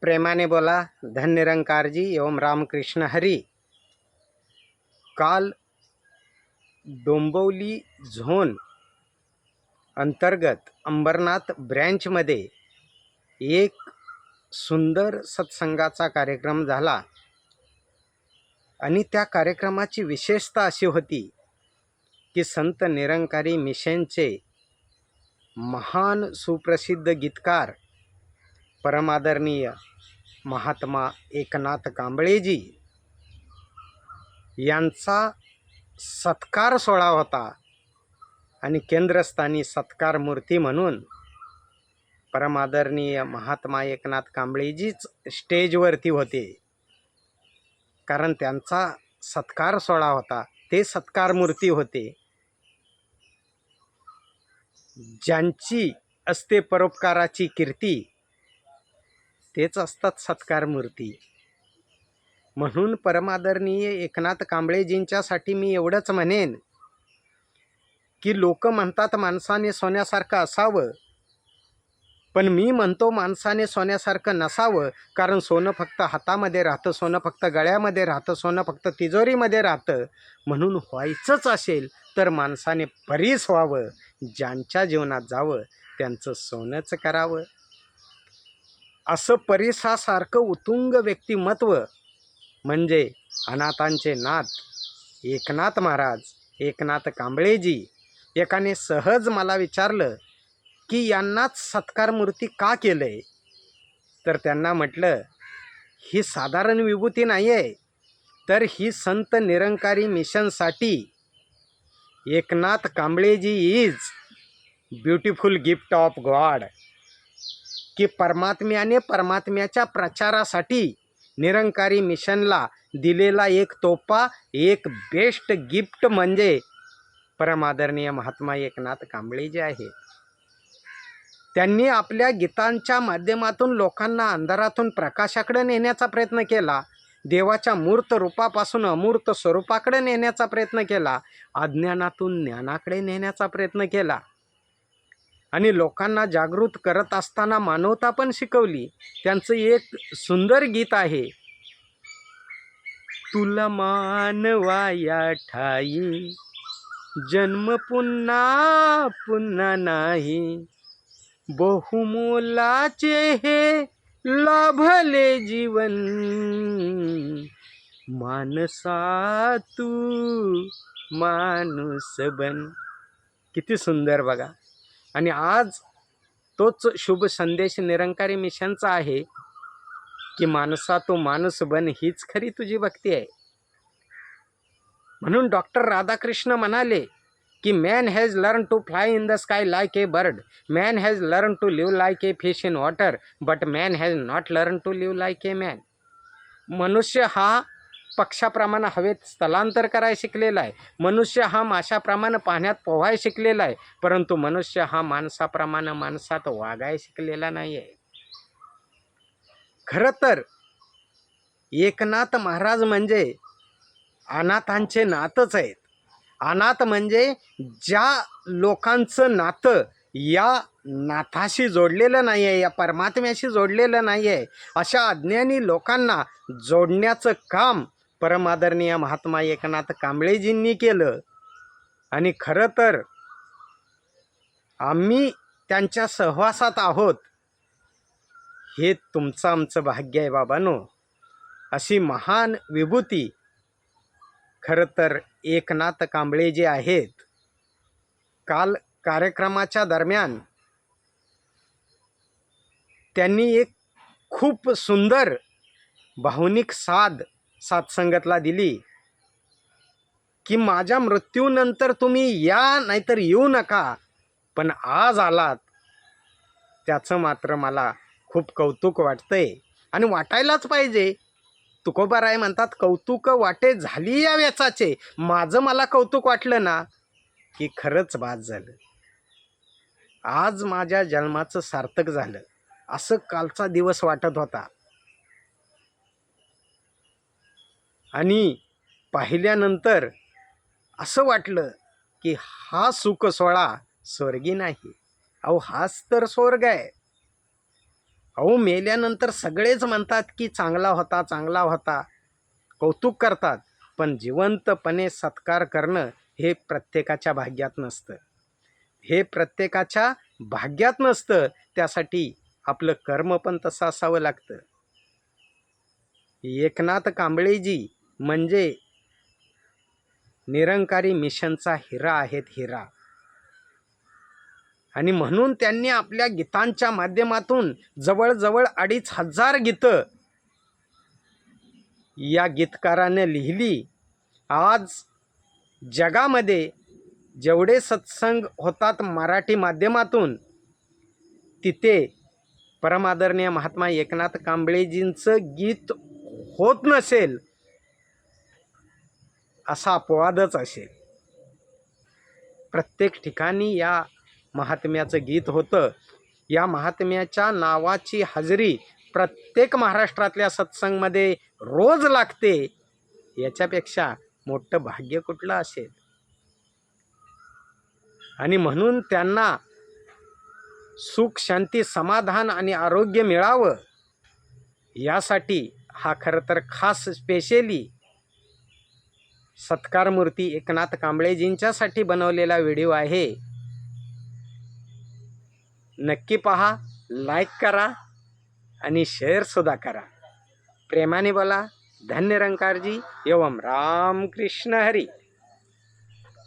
प्रेमाने बोला धन निरंकारजी एवं रामकृष्ण हरी। काल डोंबवली झोन अंतर्गत अंबरनाथ ब्रँचमध्ये एक सुंदर सत्संगाचा कार्यक्रम झाला. आणि त्या कार्यक्रमाची विशेषता अशी होती की संत निरंकारी मिशनचे महान सुप्रसिद्ध गीतकार परमादरणीय महात्मा एकनाथ कांबळेजी यांचा सत्कार सोहळा होता आणि केंद्रस्थानी सत्कार मूर्ती म्हणून परमादरणीय महात्मा एकनाथ कांबळेजीच स्टेजवरती होते. कारण त्यांचा सत्कार सोहळा होता. ते सत्कार मूर्ती होते. ज्यांची असते परोपकाराची कीर्ती तेच असतात सत्कार मूर्ती. म्हणून परमादरणीय एकनाथ कांबळेजींच्यासाठी मी एवढंच म्हणेन की लोक म्हणतात माणसाने सोन्यासारखं असावं. पण मी म्हणतो माणसाने सोन्यासारखं नसावं कारण सोनं फक्त हातामध्ये राहतं सोनं फक्त गळ्यामध्ये राहतं सोनं फक्त तिजोरीमध्ये राहतं. म्हणून व्हायचंच असेल तर माणसाने परीस व्हावं ज्यांच्या जीवनात जावं त्यांचं सोनंच करावं. असं परिसासारखं उतुंग व्यक्तिमत्व म्हणजे अनाथांचे नाथ एकनाथ महाराज एकनाथ कांबळेजी एकाने सहज मला विचारलं की यांनाच सत्कार मूर्ती का केलं आहे तर त्यांना म्हटलं ही साधारण विभूती नाही आहे तर ही संत निरंकारी मिशनसाठी. Eknath Kambleji is beautiful gift of God की परमात्म्याने परमात्म्याच्या प्रचारासाठी निरंकारी मिशनला दिलेला एक तोफा एक बेस्ट गिफ्ट म्हणजे परमादरणीय महात्मा एकनाथ कांबळे जे आहे. त्यांनी आपल्या गीतांच्या माध्यमातून लोकांना अंधारातून प्रकाशाकडे नेण्याचा प्रयत्न केला. देवाच्या मूर्त रूपापासून अमूर्त स्वरूपाकडे नेण्याचा प्रयत्न केला. अज्ञानातून ज्ञानाकडे नेण्याचा प्रयत्न केला. आणि लोकांना जागृत करत असताना मानवता पण शिकवली. त्यांचं एक सुंदर गीत आहे. तुला मानवाया ठाई जन्म पुन्हा पुन्हा नाही. बहुमोलाचे हे लाभले जीवन. मानसा तू माणूस बन. किती सुंदर बघा. आणि आज तोच शुभ संदेश निरंकारी मिशनचा आहे की माणसा तो माणूस बन हीच खरी तुझी भक्ती आहे. म्हणून डॉक्टर राधाकृष्ण म्हणाले की man has learn to fly in the sky like a bird man has learn to live like a fish in water but man has not learn to live like a man मनुष्य हा पक्षाप्रमाणे हवेत स्थलांतर करायला शिकलेला आहे. मनुष्य हा माशाप्रमाणे पाण्यात पोहाय शिकलेला आहे. परंतु मनुष्य हा माणसाप्रमाणे माणसात वागाय शिकलेला नाही आहे खरं तर एकनाथ महाराज म्हणजे अनाथांचे नातच आहेत. अनाथ म्हणजे ज्या लोकांचं नातं या नाथाशी जोडलेलं नाही आहे या परमात्म्याशी जोडलेलं नाही आहे अशा अज्ञानी लोकांना जोडण्याचं काम परमादरणीय महात्मा एकनाथ कांबळेजींनी केलं. आणि खरं तर आम्ही त्यांच्या सहवासात आहोत. हे तुमचं आमचं भाग्य आहे बाबानो. अशी महान विभूती खरं तर एकनाथ कांबळे जे आहेत. काल कार्यक्रमाच्या दरम्यान त्यांनी एक खूप सुंदर भावनिक साध सातसंगतला दिली. की माझ्या मृत्यूनंतर तुम्ही या नाहीतर येऊ नका. पण आज आलात. त्याचं मात्र मला खूप कौतुक वाटतंय. आणि वाटायलाच पाहिजे. तुकोबाराय म्हणतात कौतुक वाटे झाली या व्याचाचे माझं मला कौतुक वाटलं ना की खरंच बाद झालं. आज माझ्या जन्माचं सार्थक झालं. असं कालचा दिवस वाटत होता. आणि पाहिल्यानंतर असं वाटलं की हा सुखसोहळा स्वर्गी नाही. अहो हाच तर स्वर्ग आहे. अहो मेल्यानंतर सगळेच म्हणतात की चांगला होता चांगला होता. कौतुक करतात पण जिवंतपणे सत्कार करणं हे प्रत्येकाच्या भाग्यात नसतं. हे प्रत्येकाच्या भाग्यात नसतं त्यासाठी आपलं कर्म पण तसं असावं लागतं. एकनाथ कांबळेजी म्हणजे निरंकारी मिशनचा हिरा आहेत हिरा. आणि म्हणून त्यांनी आपल्या गीतांच्या माध्यमातून जवळजवळ अडीच हजार गीतं या गीतकाराने लिहिली. आज जगामध्ये जेवढे सत्संग होतात मराठी माध्यमातून तिथे परमादरणीय महात्मा एकनाथ कांबळेजींचं गीत होत नसेल असा अपवादच असेल प्रत्येक ठिकाणी या महात्म्याचं गीत होतं. या महात्म्याच्या नावाची हजेरी प्रत्येक महाराष्ट्रातल्या सत्संगमध्ये रोज लागते. याच्यापेक्षा मोठं भाग्य कुठलं असेल? आणि म्हणून त्यांना सुख शांती समाधान आणि आरोग्य मिळावं यासाठी हा खरं तर खास स्पेशली सत्कारमूर्ती एकनाथ कांबळेजींच्यासाठी बनवलेला व्हिडिओ आहे. नक्की पहा लाईक करा आणि शेअरसुद्धा करा. प्रेमाने बोला धन्य रंकारजी एवम राम कृष्ण हरी.